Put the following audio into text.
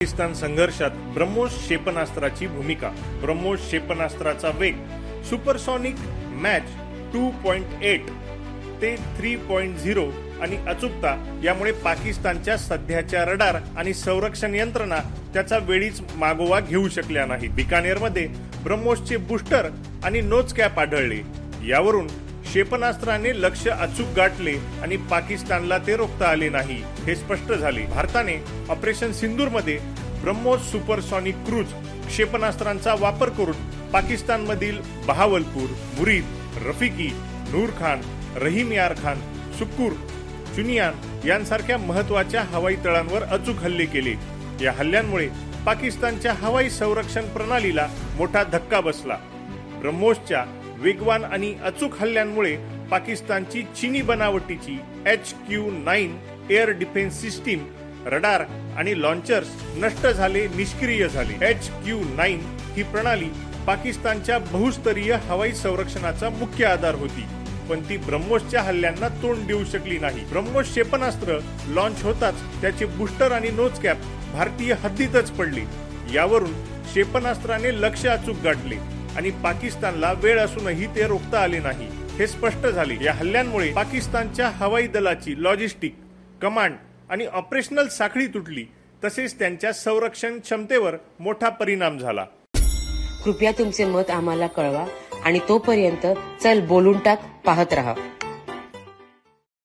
पाकिस्तान संघर्षात ब्रह्मोस क्षेपणास्त्राची भूमिका. ब्रह्मोस क्षेपणास्त्राचा वेग. Supersonic mach two point eight ते थ्री पॉइंट झिरो आणि अचूकता यामुळे पाकिस्तानच्या सध्याच्या रडार आणि संरक्षण यंत्रणा त्याचा वेळीच मागोवा घेऊ शकल्या नाही बिकानेरमध्ये ब्रह्मोसचे बुस्टर आणि नोच कॅप आढळले. यावरून क्षेपणास्त्राने लक्ष अचूक गाठले आणि पाकिस्तानला ते रोखता आले नाही हे स्पष्ट झाले. भारताने ऑपरेशन सिंदूरमध्ये ब्रह्मोस सुपरसॉनिक क्रूज क्षेपणास्त्रांचा वापर करून पाकिस्तानमधील बहावलपूर मुरीद रफिकी नूर खान रहीम यार खान सुक्कूर चुनियान यांसारख्या महत्त्वाच्या हवाई तळांवर अचूक हल्ले केले. या हल्ल्यांमुळे पाकिस्तानच्या हवाई संरक्षण प्रणालीला मोठा धक्का बसला. ब्रह्मोसच्या वेगवान आणि अचूक हल्ल्यांमुळे पाकिस्तानची चिनी बनावटीची H Q nine air defence system radar आणि लॉन्चर्स नष्ट झाले निष्क्रिय झाले. एच क्यू नाईन ही प्रणाली पाकिस्तानच्या बहुस्तरीय हवाई संरक्षणाचा मुख्य आधार होती पण ती ब्रह्मोसच्या हल्ल्यांना तोंड देऊ शकली नाही. ब्रह्मोस क्षेपणास्त्र लॉन्च होताच त्याचे बुस्टर आणि नोज कॅप भारतीय हद्दीतच पडले. यावरून क्षेपणास्त्राने लक्ष अचूक गाठले. आणि पाकिस्तानला वेळ असूनही ते रोखता आले नाही. हे स्पष्ट झाले. या हल्ल्यांमुळे पाकिस्तानच्या हवाई दलाची लॉजिस्टिक कमांड आणि ऑपरेशनल साखळी तुटली. तसेच त्यांच्या संरक्षण क्षमतेवर मोठा परिणाम झाला. कृपया तुमचे मत आम्हाला कळवा आणि तोपर्यंत चल बोलून टाक पाहत राहा.